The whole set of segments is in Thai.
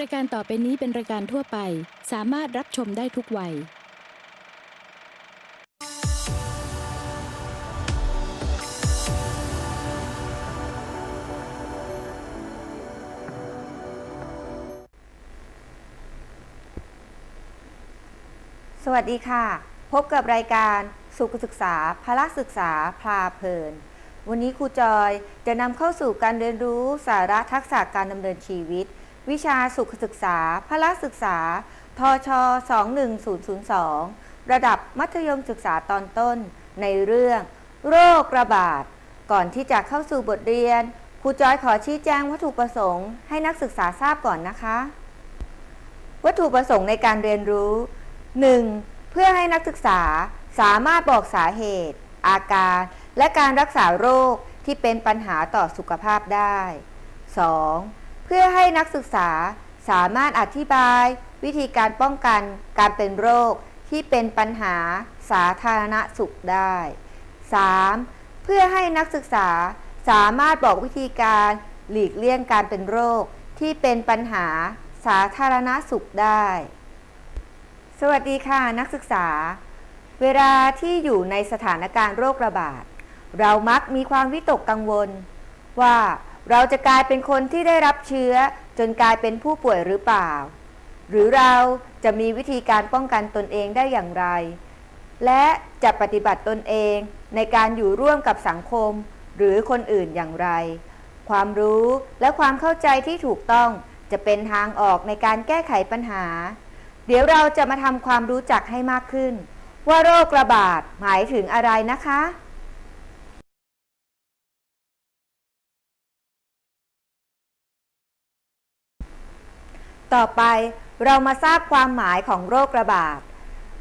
รายการต่อไปนี้เป็นรายการทั่วไป สามารถรับชมได้ทุกวัย สวัสดีค่ะ พบกับรายการสุขศึกษาพละศึกษาพลาเพลิน วันนี้ครูจอยจะนำเข้าสู่การเรียนรู้สาระทักษะการดำเนินชีวิต วิชาสุขศึกษา พละศึกษา ทช 21002 ระดับมัธยมศึกษาตอนต้น ในเรื่อง โรคระบาด ก่อนที่จะเข้าสู่บทเรียน ครูจอยขอชี้แจงวัตถุประสงค์ให้นักศึกษาทราบก่อนนะคะ วัตถุประสงค์ในการเรียนรู้ 1. เพื่อให้นักศึกษาสามารถบอกสาเหตุ อาการ และการรักษาโรคที่เป็นปัญหาต่อสุขภาพได้ 2. เพื่อให้นักศึกษาสามารถอธิบาย วิธีการป้องกันการเป็นโรคที่เป็นปัญหาสาธารณสุขได้ 3. เพื่อให้นักศึกษาสามารถบอกวิธีการหลีกเลี่ยงการเป็นโรคที่เป็นปัญหาสาธารณสุขได้ สวัสดีค่ะนักศึกษา เวลาที่อยู่ในสถานการณ์โรคระบาด เรามักมีความวิตกกังวลว่า เราจะกลายเป็นคนที่ได้รับเชื้อจนกลายเป็นผู้ป่วยหรือเปล่า หรือเราจะมีวิธีการป้องกันตนเองได้อย่างไร และจะปฏิบัติตนเองในการอยู่ร่วมกับสังคม หรือคนอื่นอย่างไร ความรู้และความเข้าใจที่ถูกต้องจะเป็นทางออกในการแก้ไขปัญหา เดี๋ยวเราจะมาทำความรู้จักให้มากขึ้น ว่าโรคระบาดหมายถึงอะไรนะคะ ต่อไปเรามาทราบความหมายของโรคระบาด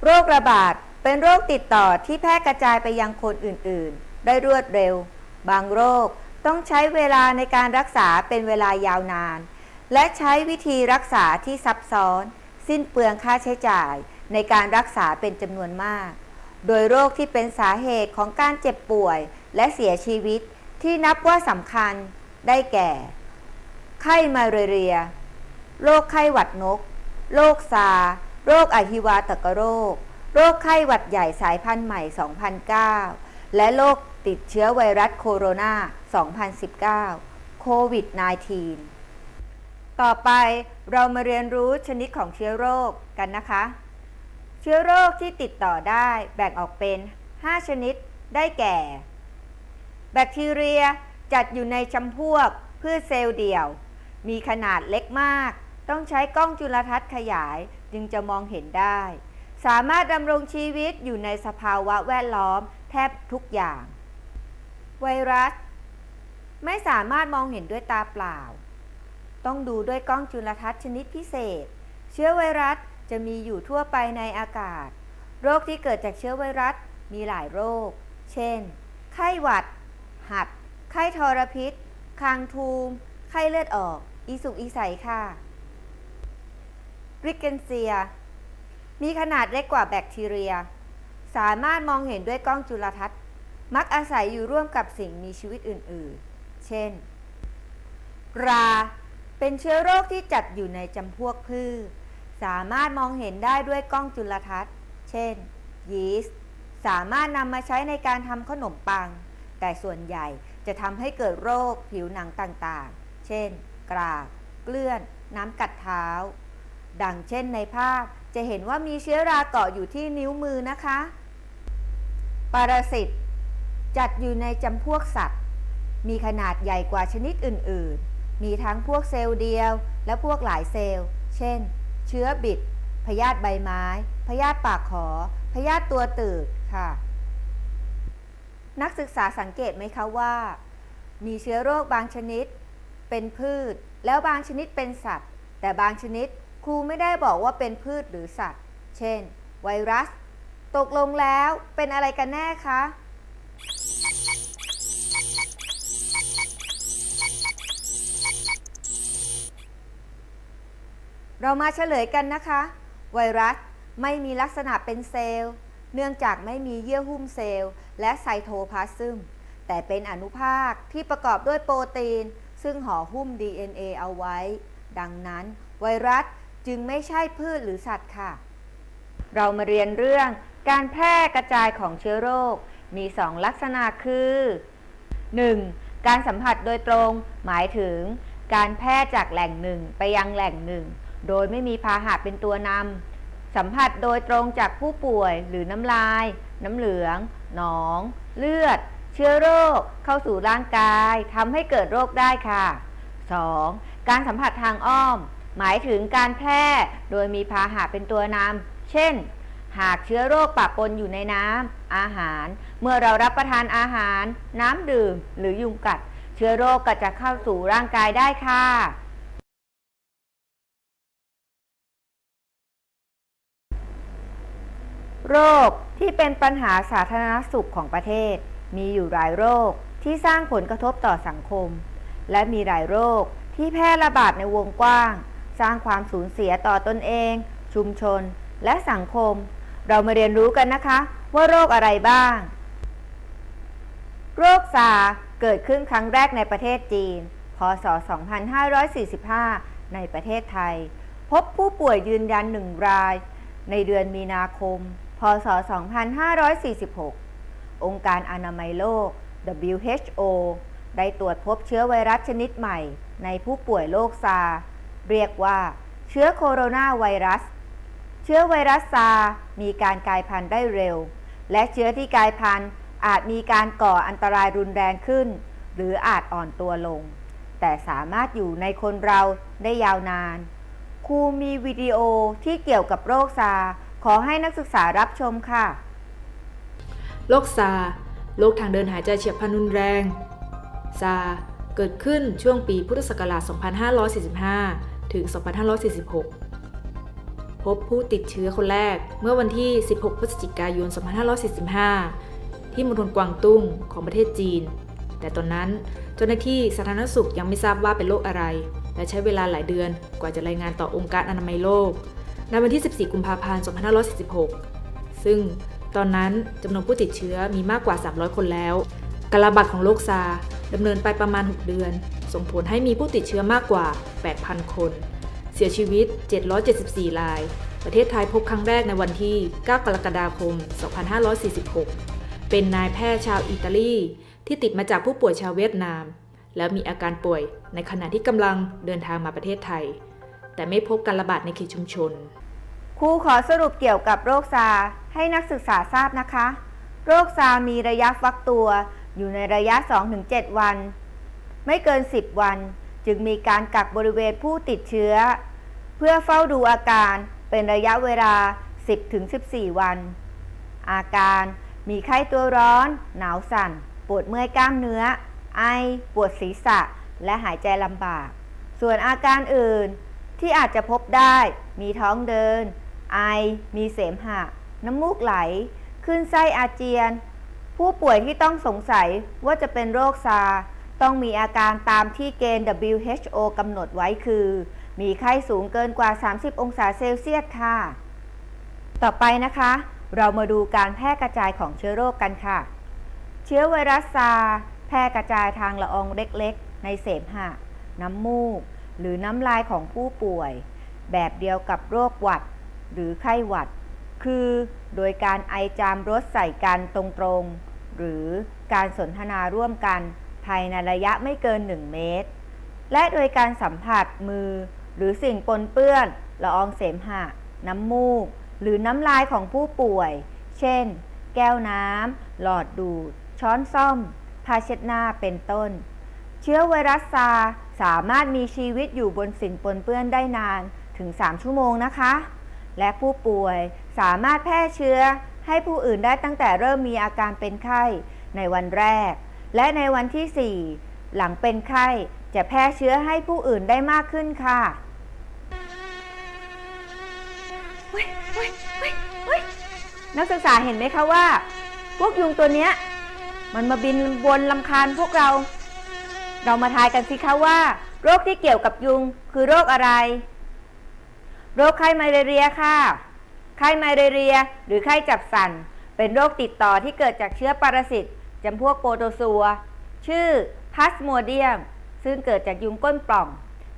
โรคระบาดเป็นโรคติดต่อที่แพร่กระจายไปยังคนอื่นๆ ได้รวดเร็ว บางโรคต้องใช้เวลาในการรักษาเป็นเวลายาวนาน และใช้วิธีรักษาที่ซับซ้อน สิ้นเปลืองค่าใช้จ่ายในการรักษาเป็นจำนวนมาก โดยโรคที่เป็นสาเหตุของการเจ็บป่วยและเสียชีวิตที่นับว่าสำคัญได้แก่ ไข้มาเรีย โรคไข้หวัดนก โรคซา โรคอหิวาตกโรค โรคไข้หวัดใหญ่สายพันธุ์ใหม่ 2009 และโรคติดเชื้อไวรัสโคโรนา 2019 โควิด -19 ต่อไปเรามาเรียนรู้ชนิดของเชื้อโรคกันนะคะ เชื้อโรคที่ติดต่อได้แบ่งออกเป็น 5 ชนิดได้แก่ แบคทีเรียจัดอยู่ในจำพวกพืชเซลล์เดี่ยว มีขนาดเล็กมาก ต้องใช้กล้องจุลทรรศน์ขยายจึงจะมองเห็นได้ สามารถดำรงชีวิตอยู่ในสภาวะแวดล้อมแทบทุกอย่าง ไวรัส ไม่สามารถมองเห็นด้วยตาเปล่า ต้องดูด้วยกล้องจุลทรรศน์ชนิดพิเศษ เชื้อไวรัสจะมีอยู่ทั่วไปในอากาศ โรคที่เกิดจากเชื้อไวรัสมีหลายโรค เช่น ไข้หวัด หัด ไข้ทรพิษ คางทูม ไข้เลือดออก อีสุกอีใสค่ะ ริกเกนเซีย มีขนาดเล็กกว่าแบคทีเรีย สามารถมองเห็นด้วยกล้องจุลทรรศน์ มักอาศัยอยู่ร่วมกับสิ่งมีชีวิตอื่น ๆ เช่น รา เป็นเชื้อโรคที่จัดอยู่ในจำพวกพืช สามารถมองเห็นได้ด้วยกล้องจุลทรรศน์ เช่น ยีสต์ สามารถนำมาใช้ในการทำขนมปัง แต่ส่วนใหญ่จะทำให้เกิดโรคผิวหนังต่าง ๆ เช่น กราก เกลื่อน น้ำกัดเท้า ดังเช่นในภาพจะเห็นว่ามีเชื้อราเกาะอยู่ที่นิ้วมือนะคะ ปรสิตจัดอยู่ในจำพวกสัตว์ มีขนาดใหญ่กว่าชนิดอื่น ๆ มีทั้งพวกเซลล์เดียว และพวกหลายเซลล์ เช่น เชื้อบิด พยาธิใบไม้ พยาธิปากขอ พยาธิตัวตืดค่ะ นักศึกษาสังเกตไหมคะว่า มีเชื้อโรคบางชนิด เป็นพืช แล้วบางชนิดเป็นสัตว์ แต่บางชนิด ครูไม่ได้บอกว่าเป็นพืชหรือสัตว์ เช่น ไวรัส ตกลงแล้วเป็นอะไรกันแน่คะ เรามาเฉลยกันนะคะ ไวรัสไม่มีลักษณะเป็นเซลล์ เนื่องจากไม่มีเยื่อหุ้มเซลล์ และไซโทพลาซึม แต่เป็นอนุภาคที่ประกอบด้วยโปรตีน ซึ่งห่อหุ้ม DNA เอาไว้ ดังนั้น ไวรัส จึงไม่ใช่พืชหรือสัตว์ค่ะ เรามาเรียนเรื่องการแพร่กระจายของเชื้อโรค มี 2 ลักษณะคือ 1. การสัมผัสโดยตรง หมายถึง การแพร่จากแหล่งหนึ่งไปยังแหล่งหนึ่ง โดยไม่มีพาหะเป็นตัวนำสัมผัสโดยตรงจากผู้ป่วยหรือน้ำลาย น้ำเหลือง หนอง เลือด เชื้อโรค เข้าสู่ร่างกายทำให้เกิดโรคได้ค่ะ 2. การสัมผัสทางอ้อม หมายถึงการแพร่โดยมีพาหะเป็นตัวนำเช่น หากเชื้อโรคปะปนอยู่ในน้ำอาหาร เมื่อเรารับประทานอาหาร น้ำดื่ม หรือยุงกัด เชื้อโรคก็จะเข้าสู่ร่างกายได้ค่ะโรคที่เป็นปัญหาสาธารณสุขของประเทศ มีอยู่หลายโรคที่สร้างผลกระทบต่อสังคม และมีหลายโรคที่แพร่ระบาดในวงกว้าง สร้างความสูญเสียต่อตนเอง ชุมชน และสังคม เรามาเรียนรู้กันนะคะ ว่าโรคอะไรบ้าง โรคซาเกิดขึ้นครั้งแรกในประเทศจีน พศ 2545 ในประเทศไทย พบผู้ป่วยยืนยันหนึ่งราย ในเดือนมีนาคม พศ 2546 องค์การอนามัยโลก WHO ได้ตรวจพบเชื้อไวรัสชนิดใหม่ ในผู้ป่วยโรคซา เรียกว่า เชื้อโคโรนาไวรัส เชื้อไวรัสซา มีการกลายพันธุ์ได้เร็ว และเชื้อที่กลายพันธุ์อาจมีการก่ออันตรายรุนแรงขึ้น หรืออาจอ่อนตัวลง แต่สามารถอยู่ในคนเราได้ยาวนาน ครูมีวิดีโอที่เกี่ยวกับโรคซา ขอให้นักศึกษารับชมค่ะ โรคซา โรคทางเดินหายใจเฉียบพลันรุนแรง ซา เกิดขึ้นช่วงปีพุทธศักราช 2545 ถึง 2546 พบผู้ติดเชื้อคนแรกเมื่อวันที่ 16 พฤศจิกายน 2545 ที่มณฑลกวางตุ้งของประเทศจีน แต่ตอนนั้นเจ้าหน้าที่สาธารณสุขยังไม่ทราบว่าเป็นโรคอะไร และใช้เวลาหลายเดือนกว่าจะรายงานต่อองค์การอนามัยโลก ในวันที่ 14 กุมภาพันธ์ 2546 ซึ่งตอนนั้นจำนวนผู้ติดเชื้อมีมากกว่า 300 คนแล้ว การระบาดของโรคซาดำเนินไปประมาณ 6 เดือน ส่งผลให้มีผู้ติดเชื้อมากกว่า 8,000 คน เสียชีวิต 774 ราย ประเทศไทยพบครั้งแรกในวันที่ 9 กรกฎาคม 2546 เป็นนายแพทย์ชาวอิตาลี ที่ติดมาจากผู้ป่วยชาวเวียดนาม แล้วมีอาการป่วยในขณะที่กำลังเดินทางมาประเทศไทย แต่ไม่พบการระบาดในเขตชุมชนครูขอสรุปเกี่ยวกับโรคซาร์ให้นักศึกษาทราบนะคะ โรคซาร์มีระยะฟักตัวอยู่ในระยะ 2-7 วัน ไม่เกิน 10 วัน จึงมีการกักบริเวณผู้ติดเชื้อ เพื่อเฝ้าดูอาการเป็นระยะเวลา 10-14 วัน อาการมีไข้ตัวร้อน หนาวสั่น ปวดเมื่อยกล้ามเนื้อ ไอ ปวดศีรษะ และหายใจลำบาก ส่วนอาการอื่นที่อาจจะพบได้ มีท้องเดิน ไอ มีเสมหะ น้ำมูกไหล ขึ้นไส้อาเจียน ผู้ป่วยที่ต้องสงสัยว่าจะเป็นโรคซา ต้องมีอาการตามที่เกณฑ์ WHO กำหนดไว้คือ มีไข้สูงเกินกว่า 30 องศาเซลเซียสค่ะ ต่อไปนะคะ เรามาดูการแพร่กระจายของเชื้อโรคกันค่ะ เชื้อไวรัสซา แพร่กระจายทางละอองเล็กๆ ในเสมหะ น้ำมูก หรือน้ำลายของผู้ป่วย แบบเดียวกับโรคหวัด หรือไข้หวัด คือโดยการไอจามรถใส่กันตรงๆ หรือการสนทนาร่วมกัน ภายในระยะไม่เกิน 1 เมตร และโดยการสัมผัสมือ หรือสิ่งปนเปื้อนละอองเสมหะ น้ำมูก หรือน้ำลายของผู้ป่วย เช่น แก้วน้ำหลอดดูด ช้อนซ่อมผ้าเช็ดหน้าเป็นต้น เชื้อไวรัสซาร์สามารถมีชีวิตอยู่บนสิ่งปนเปื้อนได้นานถึง 3 ชั่วโมงนะคะ และผู้ป่วยสามารถแพร่เชื้อให้ผู้อื่นได้ตั้งแต่เริ่มมีอาการเป็นไข้ในวันแรก และในวันที่ 4 หลังเป็นไข้จะแพร่เชื้อให้ผู้อื่นได้มากขึ้นค่ะเฮ้ยเฮ้ยเฮ้ยเฮ้ยนักศึกษาเห็นไหมคะว่า พวกยุงตัวเนี้ย มันมาบินวนลำคาญพวกเรา เรามาทายกันสิคะว่า โรคที่เกี่ยวกับยุงคือโรคอะไร โรคไข้มาเรียค่ะ ไข้มาเรียหรือไข้จับสันเป็นโรคติดต่อที่เกิดจากเชื้อปรสิต จำพวกโปรโตซัว ชื่อพาสโมเดียม ซึ่งเกิดจากยุงก้นปล่อง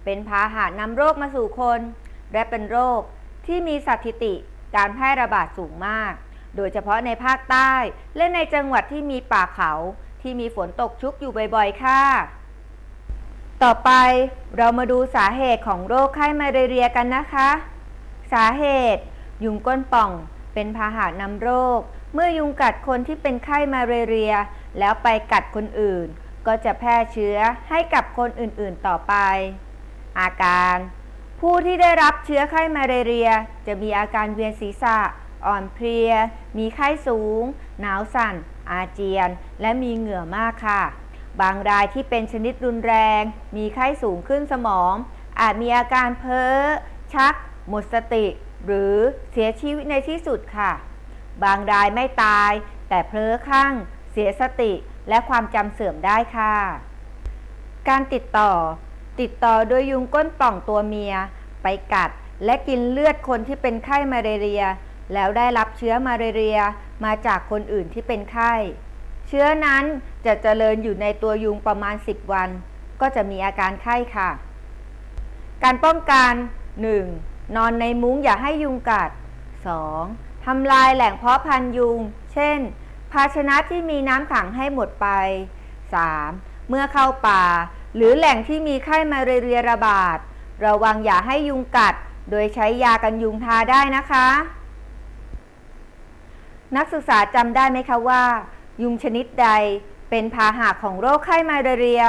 เป็นพาหะนำโรคมาสู่คน และเป็นโรคที่มีสถิติการแพร่ระบาดสูงมาก โดยเฉพาะในภาคใต้ และในจังหวัดที่มีป่าเขาที่มีฝนตกชุกอยู่บ่อยๆ ค่ะ ต่อไปเรามาดูสาเหตุของโรคไข้มาเรียกันนะคะ สาเหตุ ยุงก้นป่อง เป็นพาหะนำโรค เมื่อยุงกัดคนที่เป็นไข้มาเรีย แล้วไปกัดคนอื่น ก็จะแพร่เชื้อให้กับคนอื่นๆต่อไป อาการ ผู้ที่ได้รับเชื้อไข้มาเรีย จะมีอาการเวียนศีรษะ อ่อนเพลีย มีไข้สูง หนาวสั่น อาเจียน และมีเหงื่อมากค่ะ บางรายที่เป็นชนิดรุนแรง มีไข้สูงขึ้นสมอง อาจมีอาการเพ้อ ชัก หมดสติ หรือเสียชีวิตในที่สุดค่ะ บางรายไม่ตาย แต่เพลอคลั่ง เสียสติ และความจำเสื่อมได้ค่ะ การติดต่อ ติดต่อโดยยุงก้นป่องตัวเมีย ไปกัดและกินเลือดคนที่เป็นไข้มาเรีย แล้วได้รับเชื้อมาเรียมาจากคนอื่นที่เป็นไข้ เชื้อนั้นจะเจริญอยู่ในตัวยุงประมาณ 10 วัน ก็จะมีอาการไข้ค่ะ การป้องกัน 1. นอนในมุ้งอย่าให้ยุงกัด 2. ทำลายแหล่งเพาะพันธุ์ยุง เช่น ภาชนะที่มีน้ำขังให้หมดไป 3. เมื่อเข้าป่า หรือแหล่งที่มีไข้มาเรียระบาด ระวังอย่าให้ยุงกัด โดยใช้ยากันยุงทาได้นะคะ นักศึกษาจำได้ไหมคะว่า ยุงชนิดใดเป็นพาหะของโรคไข้มาเรีย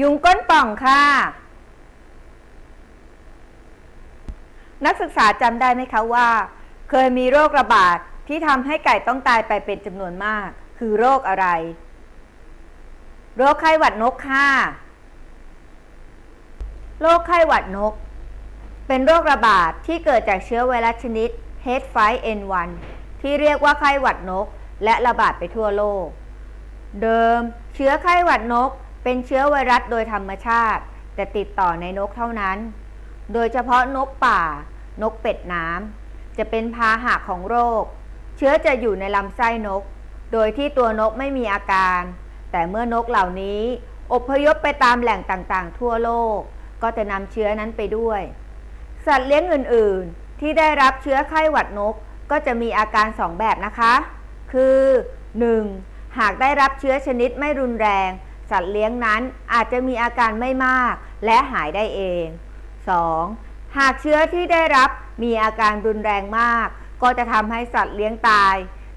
ยุงก้นป่องค่ะ นักศึกษาจำได้ไหมคะว่า เคยมีโรคระบาดที่ทำให้ไก่ต้องตายไปเป็นจำนวนมาก คือโรคอะไร โรคไข้หวัดนกค่ะ โรคไข้หวัดนก เป็นโรคระบาดที่เกิดจากเชื้อไวรัสชนิด H5N1 ที่เรียกว่าไข้หวัดนก และระบาดไปทั่วโลก เดิม เชื้อไข้หวัดนก เป็นเชื้อไวรัสโดยธรรมชาติ แต่ติดต่อในนกเท่านั้น โดยเฉพาะนกป่า นกเป็ดน้ำจะเป็นพาหะของโรค เชื้อจะอยู่ในลำไส้นก โดยที่ตัวนกไม่มีอาการ แต่เมื่อนกเหล่านี้ อพยพไปตามแหล่งต่างๆ ทั่วโลก ก็จะนำเชื้อนั้นไปด้วย สัตว์เลี้ยงอื่นๆ ที่ได้รับเชื้อไข้หวัดนกก็จะมีอาการ2แบบนะคะ คือ 1. หากได้รับเชื้อชนิดไม่รุนแรง สัตว์เลี้ยงนั้นอาจจะมีอาการไม่มากและหายได้เอง 2. หากเชื้อที่ได้รับมีอาการรุนแรงมาก ก็จะทำให้สัตว์เลี้ยงตาย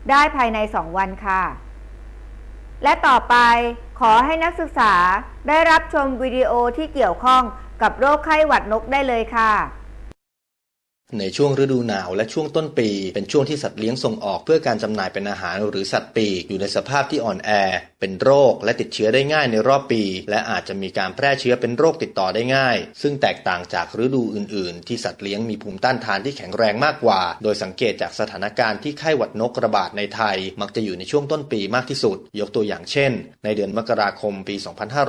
ได้ภายใน 2 วันค่ะ และต่อไปขอให้นักศึกษาได้รับชมวิดีโอที่เกี่ยวข้องกับโรคไข้หวัดนกได้เลยค่ะในช่วงฤดูหนาวและช่วงต้นปี เป็นช่วงที่สัตว์เลี้ยงส่งออกเพื่อการจำหน่ายเป็นอาหารหรือสัตว์ปีกอยู่ในสภาพที่อ่อนแอ เป็นโรคและติดเชื้อได้ง่ายในรอบปี และอาจจะมีการแพร่เชื้อเป็นโรคติดต่อได้ง่าย ซึ่งแตกต่างจากฤดูอื่น ๆ ที่สัตว์เลี้ยงมีภูมิต้านทานที่แข็งแรงมากกว่า โดยสังเกตจากสถานการณ์ที่ไข้หวัดนกระบาดในไทย มักจะอยู่ในช่วงต้นปีมากที่สุด ยกตัวอย่างเช่น ในเดือนมกราคมปี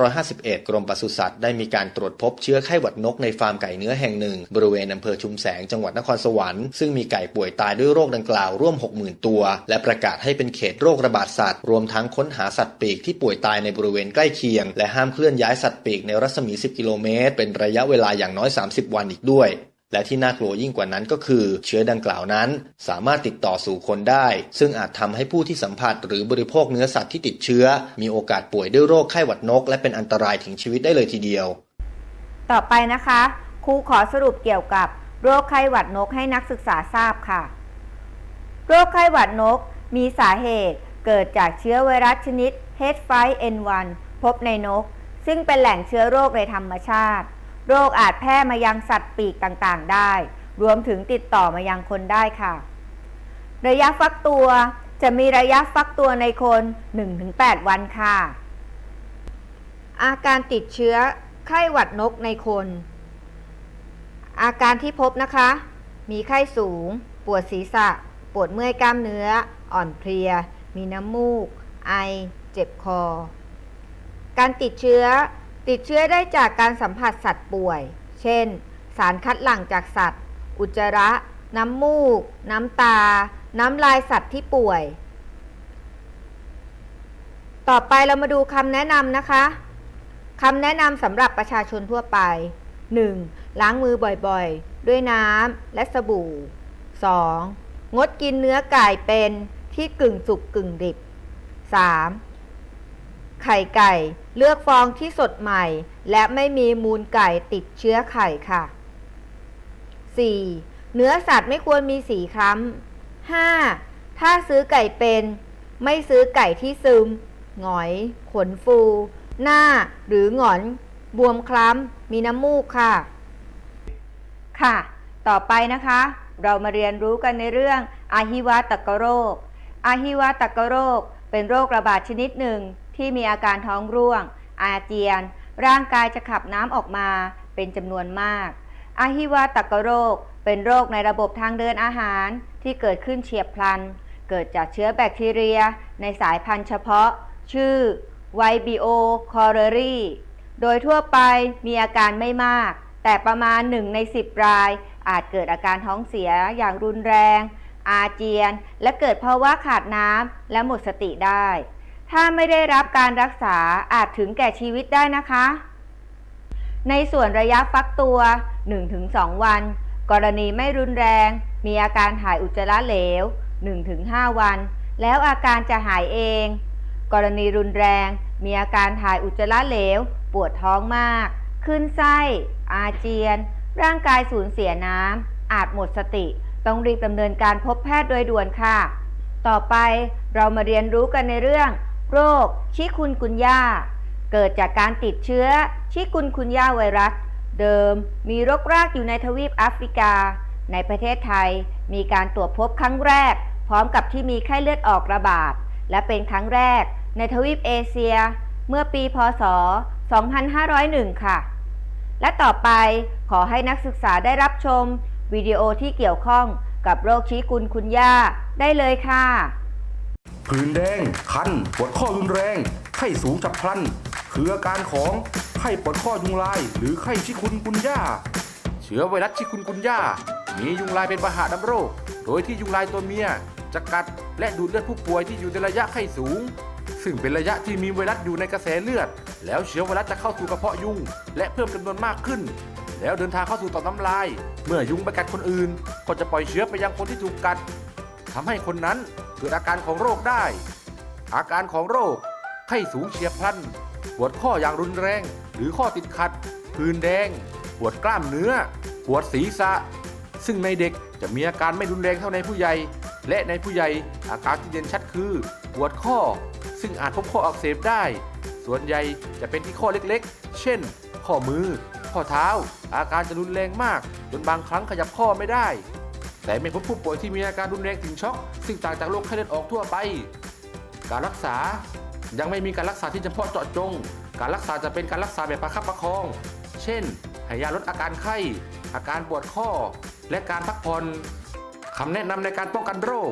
2551 กรมปศุสัตว์ได้มีการตรวจพบเชื้อไข้หวัดนกในฟาร์มไก่เนื้อแห่งหนึ่ง บริเวณอำเภอชุมแสงจังหวัดนครสวรรค์ซึ่งมีไก่ป่วยตายด้วยโรคดังกล่าวร่วม 60,000 ตัว และประกาศให้เป็นเขตโรคระบาดสัตว์รวมทั้งค้นหาสัตว์ปีกที่ป่วยตายในบริเวณใกล้เคียง และห้ามเคลื่อนย้ายสัตว์ปีกในรัศมี 10 กิโลเมตร เป็นระยะเวลาอย่างน้อย 30 วันอีกด้วยและที่น่ากลัวยิ่งกว่านั้นก็คือ เชื้อดังกล่าวนั้น สามารถติดต่อสู่คนได้ ซึ่งอาจทำให้ผู้ที่สัมผัสหรือบริโภคเนื้อสัตว์ที่ติดเชื้อ มีโอกาสป่วยด้วยโรคไข้หวัดนก และเป็นอันตรายถึงชีวิตได้เลยทีเดียว ต่อไปนะคะครูขอสรุปเกี่ยวกับ โรคไข้หวัดนกให้นักศึกษาทราบค่ะ โรคไข้หวัดนกมีสาเหตุเกิดจากเชื้อไวรัสชนิด H5N1 พบในนก ซึ่งเป็นแหล่งเชื้อโรคในธรรมชาติ โรคอาจแพร่มายังสัตว์ปีกต่างๆ ได้ รวมถึงติดต่อมายังคนได้ค่ะ ระยะฟักตัวจะมีระยะฟักตัวในคน 1-8 วันค่ะ อาการติดเชื้อไข้หวัดนกในคน อาการที่พบนะคะ มีไข้สูง ปวดศีรษะ ปวดเมื่อยกล้ามเนื้อ อ่อนเพลีย มีน้ำมูก ไอ เจ็บคอ การติดเชื้อ ติดเชื้อได้จากการสัมผัสสัตว์ป่วย เช่น สารคัดหลั่งจากสัตว์ อุจจาระ น้ำมูก น้ำตา น้ำลายสัตว์ที่ป่วย ต่อไปเรามาดูคำแนะนำนะคะคำแนะนำสำหรับประชาชนทั่วไป 1. ล้างมือบ่อยๆ ด้วยน้ำและสบู่ 2. งดกินเนื้อไก่เป็นที่กึ่งสุกกึ่งดิบ 3. ไข่ไก่ เลือกฟองที่สดใหม่ และไม่มีมูลไก่ติดเชื้อไข่ค่ะ 4. เนื้อสัตว์ไม่ควรมีสีคล้ำ 5. ถ้าซื้อไก่เป็น ไม่ซื้อไก่ที่ซึม หงอย ขนฟู หน้า หรือหงอน บวมคล้ำ มีน้ำมูกค่ะ ค่ะ ต่อไปนะคะ เรามาเรียนรู้กันในเรื่องอาฮิวาตกโรค อาฮิวาตกโรค เป็นโรคระบาดชนิดหนึ่ง ที่มีอาการท้องร่วง อาเจียน ร่างกายจะขับน้ำออกมาเป็นจำนวนมาก อาฮิวาตกโรค เป็นโรคในระบบทางเดินอาหารที่เกิดขึ้นเฉียบพลัน เกิดจากเชื้อแบคทีเรีย ในสายพันธุ์เฉพาะ ชื่อไวบิโอคอเรรีโดยทั่วไปมีอาการไม่มาก แต่ประมาณ 1 ใน 10 ราย อาจเกิดอาการท้องเสียอย่างรุนแรง อาเจียน และเกิดภาวะขาดน้ำและหมดสติได้ ถ้าไม่ได้รับการรักษาอาจถึงแก่ชีวิตได้นะคะ ในส่วนระยะฟักตัว 1-2 วัน กรณีไม่รุนแรง มีอาการถ่ายอุจจาระเหลว 1-5 วัน แล้วอาการจะหายเอง กรณีรุนแรง มีอาการถ่ายอุจจาระเหลว ปวดท้องมาก ขึ้นไส้ อาเจียน ร่างกายสูญเสียน้ำ อาจหมดสติ ต้องรีบดำเนินการพบแพทย์โดยด่วนค่ะ ต่อไปเรามาเรียนรู้กันในเรื่อง โรคชิคุนกุนยาเกิดจากการติดเชื้อชิคุนกุนยาไวรัส เดิมมีรกรากอยู่ในทวีปแอฟริกา ในประเทศไทยมีการตรวจพบครั้งแรก พร้อมกับที่มีไข้เลือดออกระบาด และเป็นครั้งแรกในทวีปเอเชีย เมื่อปีพศ 2501 ค่ะ และต่อไปขอให้นักศึกษาได้รับชม วิดีโอที่เกี่ยวข้องกับโรคชี้กุนคุณย่าได้เลยค่ะ ผื่นแดง คัน ปวดข้อรุนแรง ไข้สูงฉับพลัน คืออาการของไข้ปวดข้อยุงลาย หรือไข้ชิคุนกุนย่า เชื้อไวรัสชิคุนกุนย่า มียุงลายเป็นพาหะนำโรค โดยที่ยุงลายตัวเมียจะกัดและดูดเลือดผู้ป่วยที่อยู่ในระยะไข้สูง ซึ่งเป็นระยะที่มีไวรัสอยู่ในกระแสเลือด แล้วเชื้อไวรัสจะเข้าสู่กระเพาะยุง และเพิ่มจำนวนมากขึ้น แล้วเดินทางเข้าสู่ต่อมน้ำลาย เมื่อยุงไปกัดคนอื่น ก็จะปล่อยเชื้อไปยังคนที่ถูกกัด ทำให้คนนั้นเกิดอาการของโรคได้ อาการของโรค ไข้สูงเฉียบพลัน ปวดข้ออย่างรุนแรง หรือข้อติดขัดผื่นแดง ปวดกล้ามเนื้อ ปวดศีรษะ ซึ่งในเด็กจะมีอาการไม่รุนแรงเท่าในผู้ใหญ่ และในผู้ใหญ่อาการที่เด่นชัดคือ ปวดข้อ ซึ่งอาจพบข้ออักเสบได้ ส่วนใหญ่จะเป็นที่ข้อเล็กๆ เช่น ข้อมือ ข้อเท้า อาการจะรุนแรงมาก จนบางครั้งขยับข้อไม่ได้ แต่ไม่พบผู้ป่วยที่มีอาการรุนแรงถึงช็อก ซึ่งต่างจากโรคไข้เลือดออกทั่วไป การรักษายังไม่มีการรักษาที่เฉพาะเจาะจง การรักษาจะเป็นการรักษาแบบประคับประคอง เช่นให้ยาลดอาการไข้ อาการปวดข้อ และการพักผ่อนคำแนะนำในการป้องกันโรค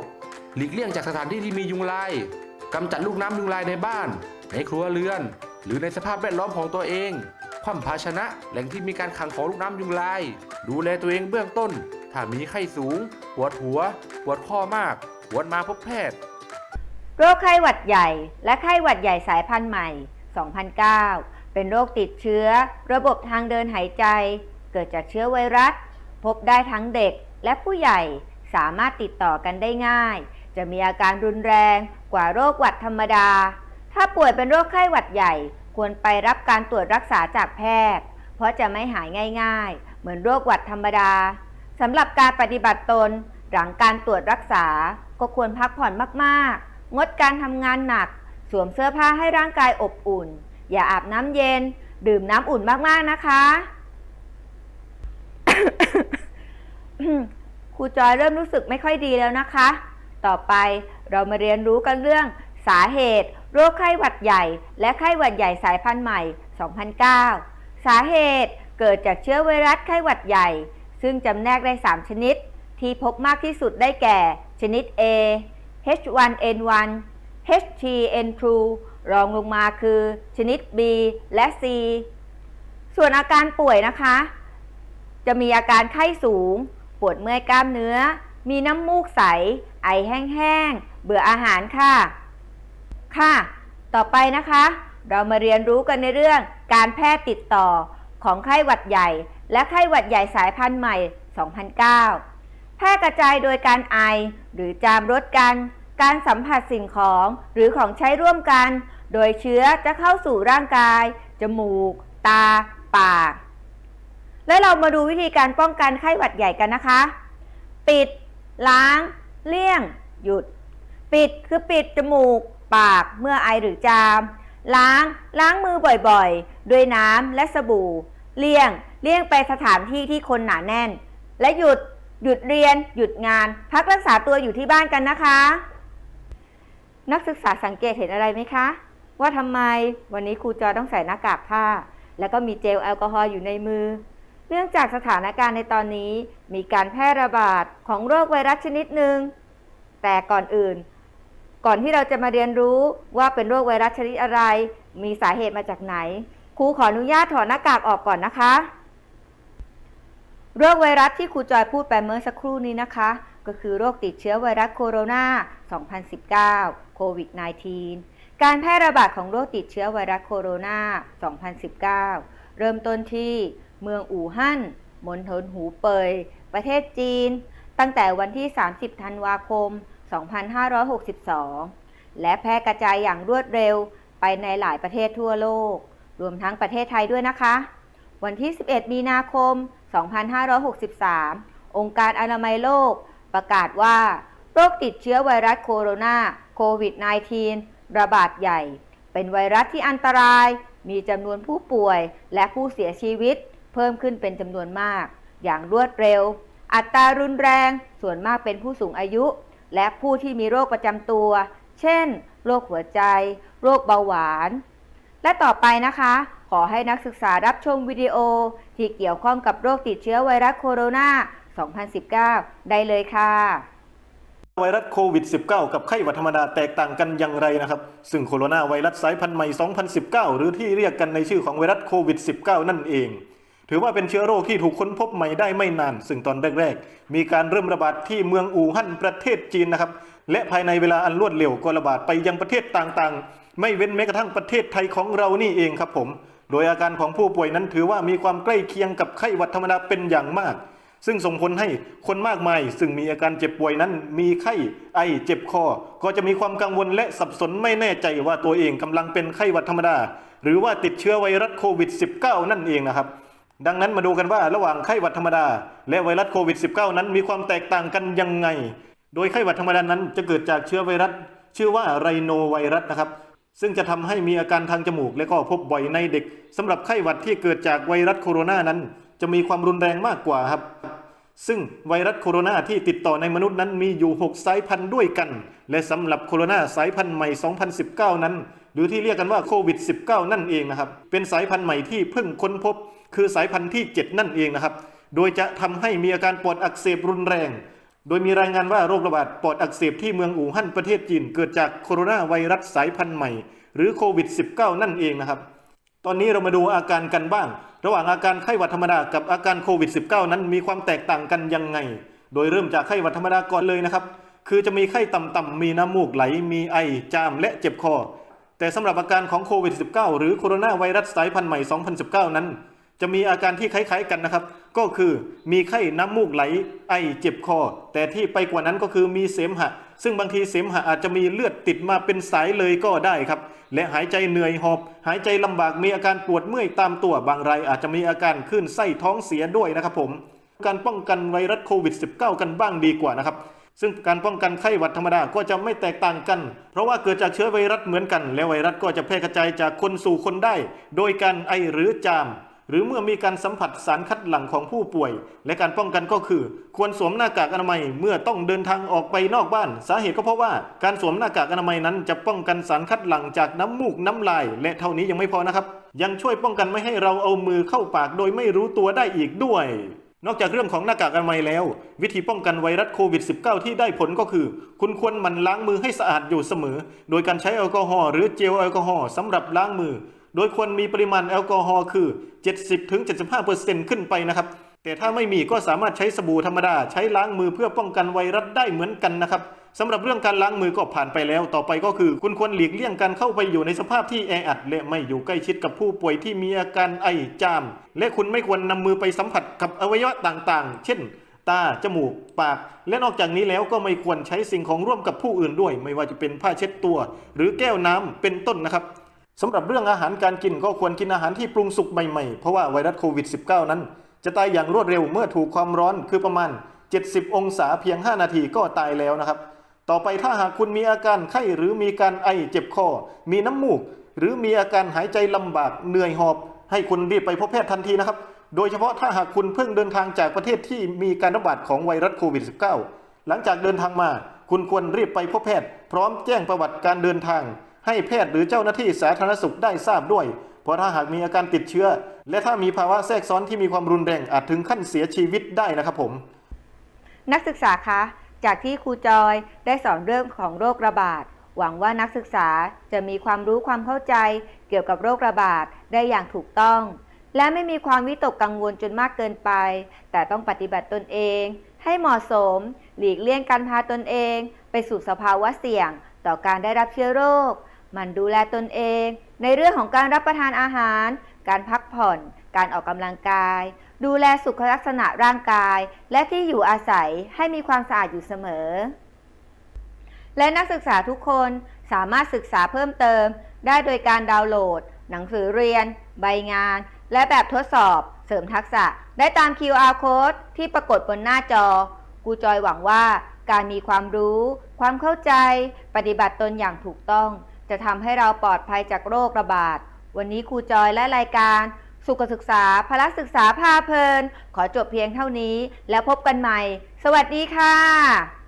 หลีกเลี่ยงจากสถานที่ที่มียุงลายกำจัดลูกน้ำยุงลายในบ้าน ในครัวเรือน หรือในสภาพแวดล้อมของตัวเอง คว่ำภาชนะ แหล่งที่มีการขังของลูกน้ำยุงลาย ดูแลตัวเองเบื้องต้น ถ้ามีไข้สูง ปวดหัว ปวดข้อมาก ควรมาพบแพทย์ โรคไข้หวัดใหญ่และไข้หวัดใหญ่สายพันธุ์ใหม่ 2009 เป็นโรคติดเชื้อ ระบบทางเดินหายใจ เกิดจากเชื้อไวรัส พบได้ทั้งเด็กและผู้ใหญ่ สามารถติดต่อกันได้ง่าย จะมีอาการรุนแรงกว่าโรคหวัดธรรมดา ถ้าป่วยเป็นโรคไข้หวัดใหญ่ ควรไปรับการตรวจรักษาจากแพทย์ เพราะจะไม่หายง่าย ๆ เหมือนโรคหวัดธรรมดา สำหรับการปฏิบัติตนหลังการตรวจรักษา ก็ควรพักผ่อนมากๆ งดการทำงานหนัก สวมเสื้อผ้าให้ร่างกายอบอุ่น อย่าอาบน้ำเย็น ดื่มน้ำอุ่นมากๆนะคะ ครูจอยเริ่มรู้สึกไม่ค่อยดีแล้วนะคะ ต่อไปเรามาเรียนรู้กันเรื่องสาเหตุ โรคไข้หวัดใหญ่ และไข้หวัดใหญ่สายพันธุ์ใหม่ 2009 สาเหตุเกิดจากเชื้อไวรัสไข้หวัดใหญ่ ซึ่งจำแนกได้ 3 ชนิด ที่พบมากที่สุดได้แก่ ชนิด A H1N1 HTN2 รองลงมาคือ ชนิด B และ C ส่วนอาการป่วยนะคะ จะมีอาการไข้สูง ปวดเมื่อยกล้ามเนื้อ มีน้ำมูกใส ไอแห้งๆ เบื่ออาหารค่ะ ค่ะ ต่อไปนะคะ เรามาเรียนรู้กันในเรื่องการแพร่ติดต่อของไข้หวัดใหญ่ และไข้หวัดใหญ่สายพันธุ์ใหม่ 2009 แพร่กระจายโดยการไอ หรือจามรดกัน การสัมผัสสิ่งของหรือของใช้ร่วมกัน โดยเชื้อจะเข้าสู่ร่างกาย จมูก ตา ปาก และเรามาดูวิธีการป้องกันไข้หวัดใหญ่กันนะคะ ปิด ล้าง เลี่ยง หยุด ปิดคือปิดจมูก ปากเมื่อไอหรือจาม ล้าง ล้างมือบ่อยๆ ด้วยน้ำและสบู่ เลี่ยง เลี่ยงไปสถานที่ที่คนหนาแน่น และหยุด หยุดเรียน หยุดงาน พักรักษาตัวอยู่ที่บ้านกันนะคะ นักศึกษาสังเกตเห็นอะไรไหมคะ ว่าทำไมวันนี้ครูจอต้องใส่หน้ากากผ้า แล้วก็มีเจลแอลกอฮอล์อยู่ในมือ เนื่องจากสถานการณ์ในตอนนี้มีการแพร่ระบาดของโรคไวรัสชนิดหนึ่ง แต่ก่อนอื่น ก่อนที่เราจะมาเรียนรู้ว่าเป็นโรคไวรัสชนิดอะไร มีสาเหตุมาจากไหน ครูขออนุญาตถอดหน้ากากออกก่อนนะคะ โรคไวรัสที่ครูจอยพูดไปเมื่อสักครู่นี้นะคะ ก็คือโรคติดเชื้อไวรัสโคโรนา 2019 โควิด -19 การแพร่ระบาดของโรคติดเชื้อไวรัสโคโรนา 2019 เริ่มต้นที่เมืองอู่ฮั่นมณฑลหูเปย ประเทศจีน ตั้งแต่วันที่ 30 ธันวาคม 2562 และแพร่กระจายอย่างรวดเร็วไปในหลายประเทศทั่วโลก รวมทั้งประเทศไทยด้วยนะคะ วันที่ 11 มีนาคม 2563 องค์การอนามัยโลก ประกาศว่า โรคติดเชื้อไวรัสโคโรนาโควิด -19 ระบาดใหญ่ เป็นไวรัสที่อันตราย มีจำนวนผู้ป่วยและผู้เสียชีวิต เพิ่มขึ้นเป็นจำนวนมาก อย่างรวดเร็ว อัตรารุนแรง ส่วนมากเป็นผู้สูงอายุ และผู้ที่มีโรคประจำตัว เช่น โรคหัวใจ โรคเบาหวาน และต่อไปนะคะ ขอให้นักศึกษารับชมวิดีโอ ที่เกี่ยวข้องกับโรคติดเชื้อไวรัสโคโรนา 2019 ได้เลยค่ะ ไวรัสโควิด -19 กับไข้หวัดธรรมดาแตกต่างกันอย่างไรนะครับ ซึ่งโคโรนาไวรัสสายพันธุ์ใหม่ 2019 หรือที่เรียกกันในชื่อของไวรัสโควิด -19 นั่นเองถือว่าเป็นเชื้อโรคที่ถูกค้นพบใหม่ได้ไม่นาน ซึ่งตอนแรก ๆ มีการเริ่มระบาดที่เมืองอู่ฮั่นประเทศจีนนะครับ และภายในเวลาอันรวดเร็วก็ระบาดไปยังประเทศต่างๆ ไม่เว้นแม้กระทั่งประเทศไทยของเรานี่เองครับผม โดยอาการของผู้ป่วยนั้นถือว่ามีความใกล้เคียงกับไข้หวัดธรรมดาเป็นอย่างมาก ซึ่งส่งผลให้คนมากมาย ซึ่งมีอาการเจ็บป่วยนั้น มีไข้ไอเจ็บคอ ก็จะมีความกังวลและสับสนไม่แน่ใจว่าตัวเองกำลังเป็นไข้หวัดธรรมดา หรือว่าติดเชื้อไวรัสโควิด -19 นั่นเองนะครับดังนั้นมาดูกันว่าระหว่างไข้หวัดธรรมดา และไวรัสโควิด -19 นั้นมีความแตกต่างกันยังไง โดยไข้หวัดธรรมดานั้นจะเกิดจากเชื้อไวรัส ชื่อว่าไรโนไวรัสนะครับ ซึ่งจะทำให้มีอาการทางจมูกและก็พบบ่อยในเด็กสำหรับไข้หวัดที่เกิดจากไวรัสโคโรนานั้น จะมีความรุนแรงมากกว่าครับ ซึ่งไวรัสโคโรนาที่ติดต่อในมนุษย์นั้นมีอยู่ 6 สายพันธุ์ด้วยกัน และสำหรับโคโรนาสายพันธุ์ใหม่ 2019 นั้น หรือที่เรียกกันว่าโควิด -19 นั่นเองนะครับ เป็นสายพันธุ์ใหม่ที่เพิ่งค้นพบ คือสายพันธุ์ที่ 7 นั่นเองนะครับ โดยจะทำให้มีอาการปอดอักเสบรุนแรง โดยมีรายงานว่าโรคระบาดปอดอักเสบที่เมืองอู่ฮั่นประเทศจีน เกิดจากโคโรนาไวรัสสายพันธุ์ใหม่ หรือโควิด -19 นั่นเองนะครับ ตอนนี้เรามาดูอาการกันบ้าง ระหว่างอาการไข้หวัดธรรมดากับอาการโควิด -19 นั้นมีความแตกต่างกันยังไง โดยเริ่มจากไข้หวัดธรรมดาก่อนเลยนะครับ คือจะมีไข้ต่ำๆมีน้ำมูกไหล มีไอ จาม และเจ็บคอ แต่สำหรับอาการของโควิด -19 หรือโคโรนาไวรัสสายพันธุ์ใหม่ 2019 นั้น จะมีอาการที่คล้ายๆกันนะครับ ก็คือมีไข้น้ำมูกไหลไอเจ็บคอ แต่ที่ไปกว่านั้นก็คือมีเสมหะ ซึ่งบางทีเสมหะอาจจะมีเลือดติดมาเป็นสายเลยก็ได้ครับ และหายใจเหนื่อยหอบ หายใจลำบากมีอาการปวดเมื่อยตามตัวบางรายอาจจะมีอาการคลื่นไส้ท้องเสียด้วยนะครับผมการป้องกันไวรัสโควิด -19 กันบ้างดีกว่านะครับซึ่งการป้องกันไข้หวัดธรรมดาก็จะไม่แตกต่างกัน เพราะว่าเกิดจากเชื้อไวรัสเหมือนกัน และไวรัสก็จะแพร่กระจายจากคนสู่คนได้ โดยการไอหรือจาม หรือเมื่อมีการสัมผัสสารคัดหลั่งของผู้ป่วย และการป้องกันก็คือ ควรสวมหน้ากากอนามัยเมื่อต้องเดินทางออกไปนอกบ้าน สาเหตุก็เพราะว่าการสวมหน้ากากอนามัยนั้นจะป้องกันสารคัดหลั่งจากน้ำมูกน้ำลาย และเท่านี้ยังไม่พอนะครับ ยังช่วยป้องกันไม่ให้เราเอามือเข้าปากโดยไม่รู้ตัวได้อีกด้วยนอกจากเรื่องของหน้ากากอนามัยแล้ว วิธีป้องกันไวรัสโควิด -19 ที่ได้ผลก็คือ คุณควรหมั่นล้างมือให้สะอาดอยู่เสมอ โดยการใช้แอลกอฮอล์หรือเจลแอลกอฮอล์สำหรับล้างมือ โดยควรมีปริมาณแอลกอฮอล์คือ 70-75%ขึ้นไปนะครับ แต่ถ้าไม่มีก็สามารถใช้สบู่ธรรมดา ใช้ล้างมือเพื่อป้องกันไวรัสได้เหมือนกันนะครับสำหรับเรื่องการล้างมือก็ผ่านไปแล้ว ต่อไปก็คือ คุณควรหลีกเลี่ยงการเข้าไปอยู่ในสภาพที่แออัด และไม่อยู่ใกล้ชิดกับผู้ป่วยที่มีอาการไอจาม และคุณไม่ควรนำมือไปสัมผัสกับอวัยวะต่างๆ เช่น ตา จมูก ปาก และนอกจากนี้แล้วก็ไม่ควรใช้สิ่งของร่วมกับผู้อื่นด้วย ไม่ว่าจะเป็นผ้าเช็ดตัว หรือแก้วน้ำเป็นต้นนะครับ สำหรับเรื่องอาหารการกินก็ควรกินอาหารที่ปรุงสุกใหม่ๆ เพราะว่าไวรัสโควิด -19 นั้น จะตายอย่างรวดเร็วเมื่อถูกความร้อนคือประมาณ 70 องศาเพียง 5 นาทีก็ตายแล้วนะครับ ต่อไปถ้าหากคุณมีอาการไข้หรือมีการไอเจ็บคอ มีน้ำมูก หรือมีอาการหายใจลำบากเหนื่อยหอบ ให้คุณรีบไปพบแพทย์ทันทีนะครับ โดยเฉพาะถ้าหากคุณเพิ่งเดินทางจากประเทศที่มีการระบาดของไวรัสโควิด -19 หลังจากเดินทางมา คุณควรรีบไปพบแพทย์ พร้อมแจ้งประวัติการเดินทาง ให้แพทย์หรือเจ้าหน้าที่สาธารณสุขได้ทราบด้วย เพราะถ้าหากมีอาการติดเชื้อ และถ้ามีภาวะแทรกซ้อนที่มีความรุนแรงอาจถึงขั้นเสียชีวิตได้นะครับผม นักศึกษาคะ จากที่ครูจอยได้สอนเรื่องของโรคระบาด หวังว่านักศึกษาจะมีความรู้ความเข้าใจ เกี่ยวกับโรคระบาดได้อย่างถูกต้อง และไม่มีความวิตกกังวลจนมากเกินไป แต่ต้องปฏิบัติตนเอง ให้เหมาะสม หลีกเลี่ยงการพาตนเอง ไปสู่สภาวะเสี่ยง ต่อการได้รับเชื้อโรค มันดูแลตนเอง ในเรื่องของการรับประทานอาหาร การพักผ่อน การออกกำลังกาย ดูแลสุขลักษณะร่างกาย และที่อยู่อาศัยให้มีความสะอาดอยู่เสมอ และนักศึกษาทุกคนสามารถศึกษาเพิ่มเติม ได้โดยการดาวน์โหลด หนังสือเรียน ใบงาน และแบบทดสอบเสริมทักษะได้ตาม QR code ที่ปรากฏบนหน้าจอ กูจอยหวังว่าการมีความรู้ ความเข้าใจ ปฏิบัติตนอย่างถูกต้อง จะทำให้เราปลอดภัยจากโรคระบาด วันนี้ครูจอยและรายการ สุขศึกษาพละศึกษาพาเพลิน ขอจบเพียงเท่านี้ แล้วพบกันใหม่ สวัสดีค่ะ